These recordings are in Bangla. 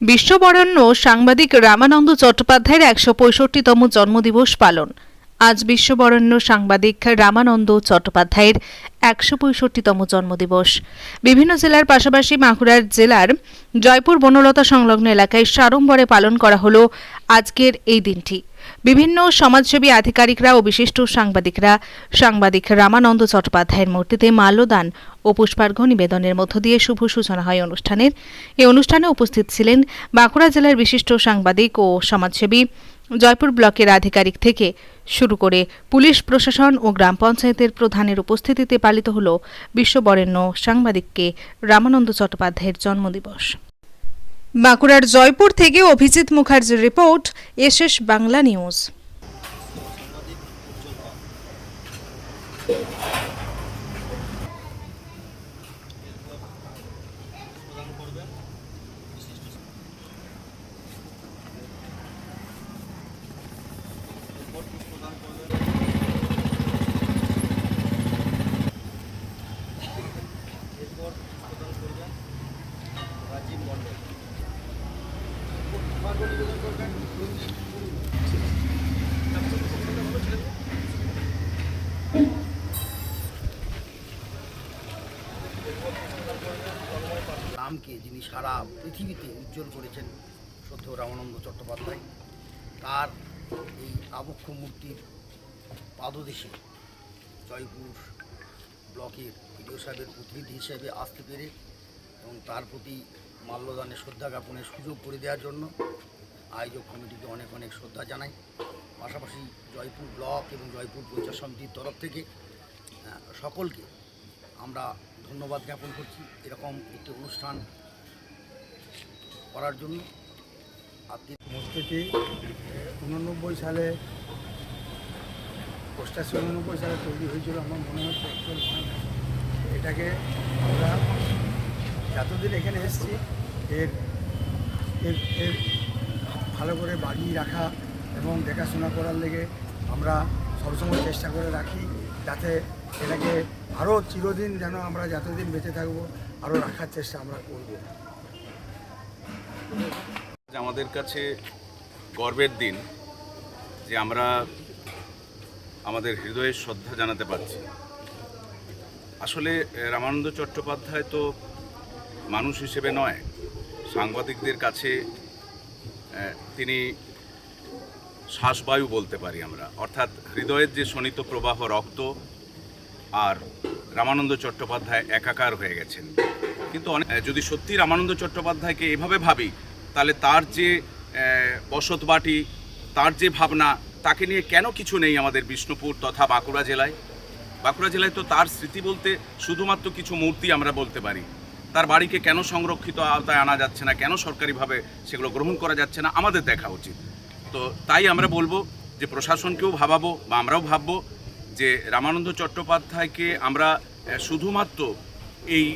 বিশ্ববরেণ্য সাংবাদিক রামানন্দ চট্টোপাধ্যায়ের একশো পঁয়ষট্টিতম জন্মদিবস পালন। আজ বিশ্ববরণ্য সাংবাদিক রামানন্দ চট্টোপাধ্যায়ের একশো পঁয়ষট্টিতম জন্মদিবস। বিভিন্ন জেলার পাশাপাশি বাঁকুড়ার জেলার জয়পুর বনলতা সংলগ্ন এলাকায় সাড়ম্বরে পালন করা হল আজকের এই দিনটি। বিভিন্ন সমাজসেবী আধিকারিকরা ও বিশিষ্ট সাংবাদিকরা সাংবাদিক রামানন্দ চট্টোপাধ্যায়ের মূর্তিতে মাল্যদান ও পুষ্পার্ঘ্য নিবেদনের মধ্য দিয়ে শুভ সূচনা হয় অনুষ্ঠানের। এই অনুষ্ঠানে উপস্থিত ছিলেন বাঁকুড়া জেলার বিশিষ্ট সাংবাদিক ও সমাজসেবী জয়পুর ব্লকের আধিকারিক থেকে শুরু করে পুলিশ প্রশাসন ও গ্রাম পঞ্চায়েতের প্রধানের উপস্থিতিতে পালিত হল বিশ্ববরেণ্য সাংবাদিককে রামানন্দ চট্টোপাধ্যায়ের জন্মদিবস। বাঁকুড়ার জয়পুর থেকে অভিজিৎ মুখার্জির রিপোর্ট এসএস বাংলা নিউজ। নামকে যিনি সারা পৃথিবীতে উজ্জ্বল করেছেন সত্য রামানন্দ চট্টোপাধ্যায়, তার এই আবক্ষ মূর্তির পাদদেশে জয়পুর ব্লকের বিডিও সাহেবের প্রতিনিধি হিসেবে আসতে পেরে এবং তার প্রতি মাল্যদানের শ্রদ্ধা জ্ঞাপনের সুযোগ করে দেওয়ার জন্য আয়োজক কমিটিকে অনেক অনেক শ্রদ্ধা জানাই পাশাপাশি জয়পুর ব্লক এবং জয়পুর পঞ্চায়েত সমিতির তরফ থেকে সকলকে আমরা ধন্যবাদ জ্ঞাপন করছি এরকম একটি অনুষ্ঠান করার জন্য মূর্তিটি উননব্বই সালে অষ্টাশি উননব্বই সালে তৈরি হয়েছিল আমার মনে হচ্ছে। এটাকে আমরা যতদিন এখানে এসেছি, এর এর এর ভালো করে বাগিয়ে রাখা এবং দেখাশোনা করার লেগে আমরা সবসময় চেষ্টা করে রাখি, যাতে এটাকে আরও চিরদিন যেন আমরা যতদিন বেঁচে থাকব, আরও রাখার চেষ্টা আমরা করব। আমাদের কাছে গর্বের দিন, যে আমরা আমাদের হৃদয়ের শ্রদ্ধা জানাতে পারছি। আসলে রামানন্দ চট্টোপাধ্যায় তো মানুষ হিসেবে নয়, সাংবাদিকদের কাছে তিনি শ্বাসবায়ু বলতে পারি আমরা। অর্থাৎ হৃদয়ের যে শোণিত প্রবাহ রক্ত আর রামানন্দ চট্টোপাধ্যায় একাকার হয়ে গেছেন। কিন্তু অনেক যদি সত্যি রামানন্দ চট্টোপাধ্যায়কে এভাবে ভাবি, তাহলে তার যে বসতবাটি তার যে ভাবনা, তাকে নিয়ে কেন কিছু নেই আমাদের বিষ্ণুপুর তথা বাঁকুড়া জেলায়? বাঁকুড়া জেলায় তো তার স্মৃতি বলতে শুধুমাত্র কিছু মূর্তি আমরা বলতে পারি। তার বাড়িকে কেন সংরক্ষিত আওতায় আনা যাচ্ছে না, কেন সরকারিভাবে সেগুলো গ্রহণ করা যাচ্ছে না, আমাদের দেখা উচিত। তো তাই আমরা বলব যে প্রশাসনকেও ভাবাবো বা আমরাও ভাববো যে রামানন্দ চট্টোপাধ্যায়কে আমরা শুধুমাত্র এই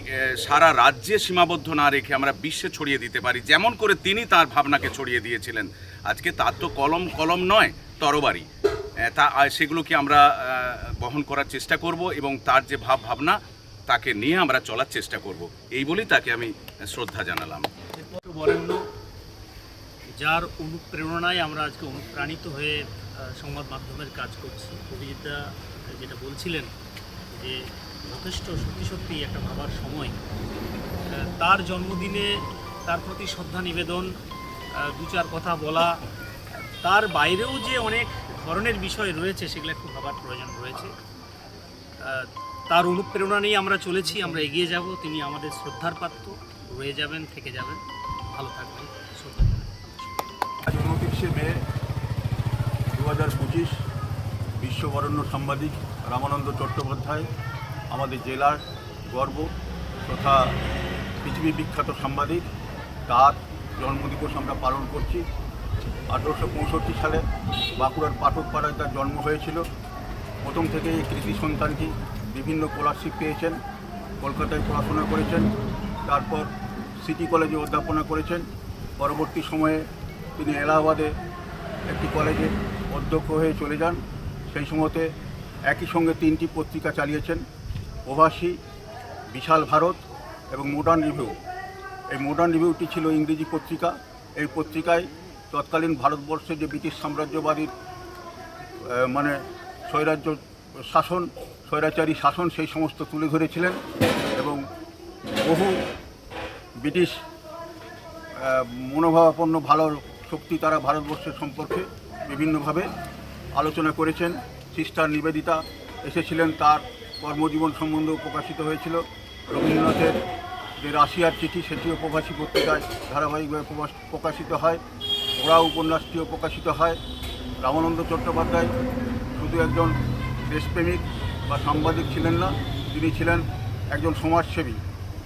সারা রাজ্যে সীমাবদ্ধ না রেখে আমরা বিশ্বে ছড়িয়ে দিতে পারি, যেমন করে তিনি তার ভাবনাকে ছড়িয়ে দিয়েছিলেন। আজকে তার তো কলম কলম নয়, তরবারি। তা সেগুলোকে আমরা বহন করার চেষ্টা করব এবং তার যে ভাব ভাবনা তাকে নিয়ে আমরা চলার চেষ্টা করব। এই বলেই তাকে আমি শ্রদ্ধা জানালাম। বরেণ্য যার অনুপ্রেরণায় আমরা আজকে অনুপ্রাণিত হয়ে সংবাদ মাধ্যমের কাজ করছি। অভিজিৎদা যেটা বলছিলেন যে, যথেষ্ট সত্যি সত্যি একটা ভাবার সময়। তার জন্মদিনে তার প্রতি শ্রদ্ধা নিবেদন দু চার কথা বলা, তার বাইরেও যে অনেক ধরনের বিষয় রয়েছে, সেগুলো একটু ভাবার প্রয়োজন রয়েছে। তার অনুপ্রেরণা নিয়ে আমরা চলেছি, আমরা এগিয়ে যাব। তিনি আমাদের শ্রদ্ধার পাত্র। রয়ে যাবেন, থেকে যাবেন। ভালো থাকবেন উনত্রিশে মে দু হাজার পঁচিশ, বিশ্ববরণ্য সাংবাদিক রামানন্দ চট্টোপাধ্যায়, আমাদের জেলার গর্ব তথা পৃথিবী বিখ্যাত সাংবাদিক, তার জন্মদিবস আমরা পালন করছি। আঠেরোশো পঁয়ষট্টি সালে বাঁকুড়ার পাঠকপাড়ায় তার জন্ম হয়েছিল। প্রথম থেকে এই কৃতি সন্তানটি বিভিন্ন স্কলারশিপ পেয়েছেন, কলকাতায় পড়াশোনা করেছেন, তারপর সিটি কলেজে অধ্যাপনা করেছেন। পরবর্তী সময়ে তিনি এলাহাবাদে একটি কলেজে অধ্যক্ষ হয়ে চলে যান। সেই সময়তে একই সঙ্গে তিনটি পত্রিকা চালিয়েছেন প্রবাসী বিশাল ভারত এবং মডার্ন রিভিউ এই মডার্ন রিভিউটি ছিল ইংরেজি পত্রিকা। এই পত্রিকায় তৎকালীন ভারতবর্ষে যে ব্রিটিশ সাম্রাজ্যবাদীর মানে স্বৈরাজ্য শাসন, স্বৈরাচারী শাসন সেই সমস্ত তুলে ধরেছিলেন এবং বহু ব্রিটিশ মনোভাবাপন্ন ভালো শক্তি তারা ভারতবর্ষের সম্পর্কে বিভিন্নভাবে আলোচনা করেছেন। সিস্টার নিবেদিতা এসেছিলেন, তার কর্মজীবন সম্বন্ধেও প্রকাশিত হয়েছিল। রবীন্দ্রনাথের যে রাশিয়ার চিঠি, সেটিও প্রবাসী পত্রিকায় ধারাবাহিকভাবে প্রকাশিত হয়। ওরা উপন্যাসটিও প্রকাশিত হয়। রামানন্দ চট্টোপাধ্যায় শুধু একজন দেশপ্রেমিক বা সাংবাদিক ছিলেন না, তিনি ছিলেন একজন সমাজসেবী।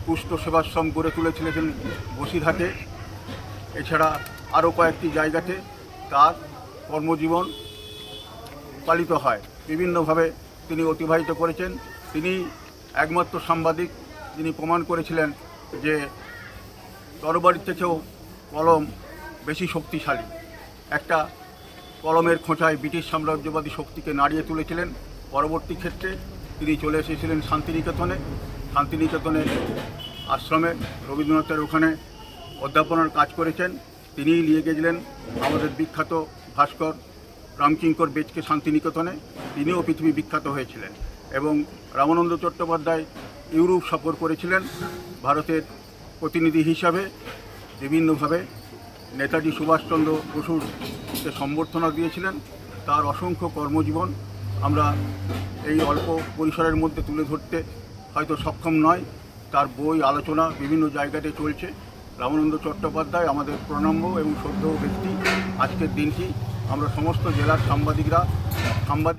কুষ্ঠ সেবাশ্রম গড়ে তুলেছিলেন বসিরহাটে। এছাড়া আরও কয়েকটি জায়গাতে তার কর্মজীবন পালিত হয়। বিভিন্নভাবে তিনি অতিবাহিত করেছেন। তিনি একমাত্র সাংবাদিক তিনি প্রমাণ করেছিলেন যে তরবারির থেকেও কলম বেশি শক্তিশালী। একটা কলমের খোঁচায় ব্রিটিশ সাম্রাজ্যবাদী শক্তিকে নাড়িয়ে তুলেছিলেন। পরবর্তী ক্ষেত্রে তিনি চলে এসেছিলেন শান্তিনিকেতনে। শান্তিনিকেতনে আশ্রমে রবীন্দ্রনাথের ওখানে অধ্যাপনার কাজ করেছেন। তিনিই নিয়ে গেছিলেন আমাদের বিখ্যাত ভাস্কর রামকিঙ্কর বেচকে শান্তিনিকেতনে। তিনিও পৃথিবী বিখ্যাত হয়েছিলেন এবং রামানন্দ চট্টোপাধ্যায় ইউরোপ সফর করেছিলেন ভারতের প্রতিনিধি হিসাবে। বিভিন্নভাবে নেতাজি সুভাষচন্দ্র বসুরকে সম্বর্ধনা দিয়েছিলেন, তার অসংখ্য কর্মজীবন আমরা এই অল্প পরিসরের মধ্যে তুলে ধরতে হয়তো সক্ষম নয়। তার বই, আলোচনা বিভিন্ন জায়গাতে চলছে। রামানন্দ চট্টোপাধ্যায় আমাদের প্রণম্য এবং শ্রদ্ধেয় ব্যক্তি। আজকের দিনটি আমরা সমস্ত জেলার সাংবাদিকরা, সাংবাদিক